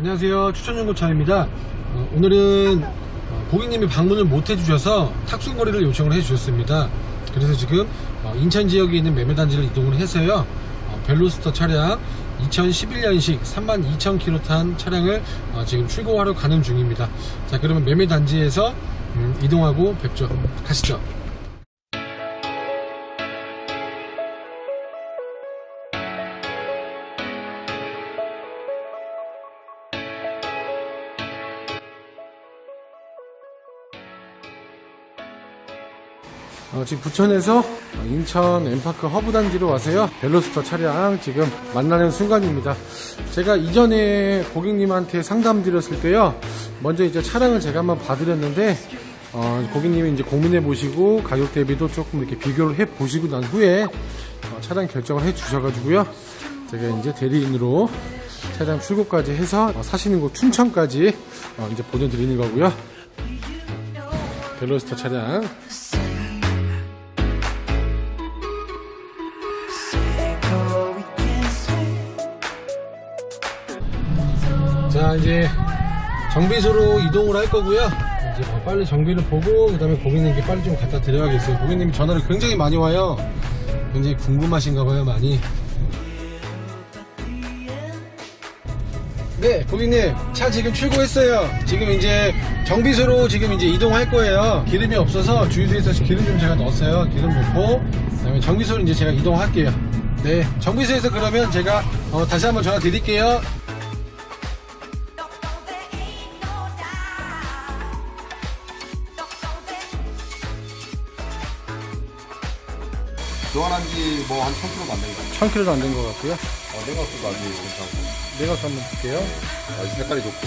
안녕하세요. 추천중고차입니다. 어, 오늘은 어, 고객님이 방문을 못 해주셔서 탁송거리를 요청을 해주셨습니다. 그래서 지금 어, 인천 지역에 있는 매매단지를 이동을 해서요 어, 벨로스터 차량 2011년식 32,000km 탄 차량을 어, 지금 출고하러 가는 중입니다. 자 그러면 매매단지에서 음, 이동하고 뵙죠. 가시죠 어, 지금 부천에서 인천 엠파크 허브 단지로 와서요. 벨로스터 차량 지금 만나는 순간입니다. 제가 이전에 고객님한테 상담 드렸을 때요. 먼저 이제 차량을 제가 한번 봐드렸는데 어, 고객님이 이제 고민해 보시고 가격 대비도 조금 이렇게 비교를 해 보시고 난 후에 어, 차량 결정을 해 주셔가지고요. 제가 이제 대리인으로 차량 출고까지 해서 어, 사시는 곳 춘천까지 어, 이제 보내드리는 거고요. 벨로스터 차량 자 이제 정비소로 이동을 할 거고요. 이제 뭐 빨리 정비를 보고 그 다음에 고객님께 빨리 좀 갖다 드려야겠어요. 고객님이 전화를 굉장히 많이 와요. 굉장히 궁금하신가 봐요 많이. 네 고객님 차 지금 출고했어요. 지금 이제 정비소로 지금 이제 이동할 거예요. 기름이 없어서 주유소에서 기름 좀 제가 넣었어요. 기름 넣고 그 다음에 정비소로 이제 제가 이동할게요. 네 정비소에서 그러면 제가 어, 다시 한번 전화 드릴게요 교환한 지 뭐 한 1000km도 안 된다. 1000km도 안 된 것 같고요 어, 내가 쓰도 아주 괜찮고. 냉각수 한번 볼게요 아, 색깔이 좋고.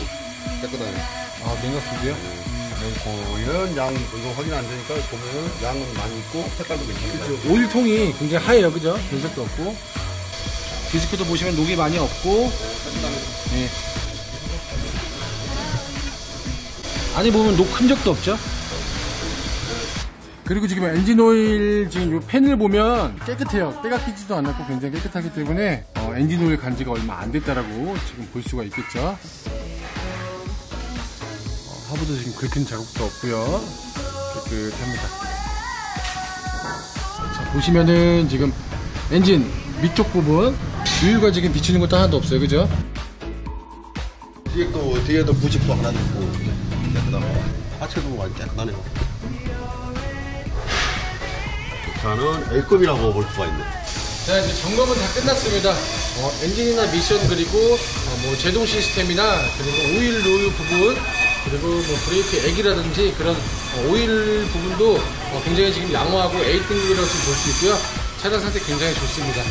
깨끗하네. 아 냉각수도요? 보이는 양, 이거 확인 안 되니까 보면은 양은 많이 있고 색깔도 괜찮고. 오일통이 굉장히 하얘요 그죠? 변색도 없고 디스크도 보시면 녹이 많이 없고 네. 안에 보면 녹 흔적도 없죠? 그리고 지금 엔진 오일 지금 이 팬을 보면 깨끗해요. 때가 끼지도 않았고 굉장히 깨끗하기 때문에 어, 엔진 오일 간지가 얼마 안 됐다라고 지금 볼 수가 있겠죠. 어, 하부도 지금 긁힌 자국도 없고요. 깨끗합니다. 자, 보시면은 지금 엔진 밑쪽 부분 주유가 지금 비치는 것도 하나도 없어요. 그죠? 뒤에 또, 뒤에도 부직도 하나 있고. 깨끗하고. 하체도 많이 깨끗하네요. 차는 A급이라고 볼 수가 있네. 자 이제 점검은 다 끝났습니다. 어, 엔진이나 미션 그리고 어, 뭐 제동 시스템이나 그리고 오일 로유 부분 그리고 뭐 브레이크 액이라든지 그런 어, 오일 부분도 어, 굉장히 지금 양호하고 A 등급이라고 볼 수 있고요. 차량 상태 굉장히 좋습니다.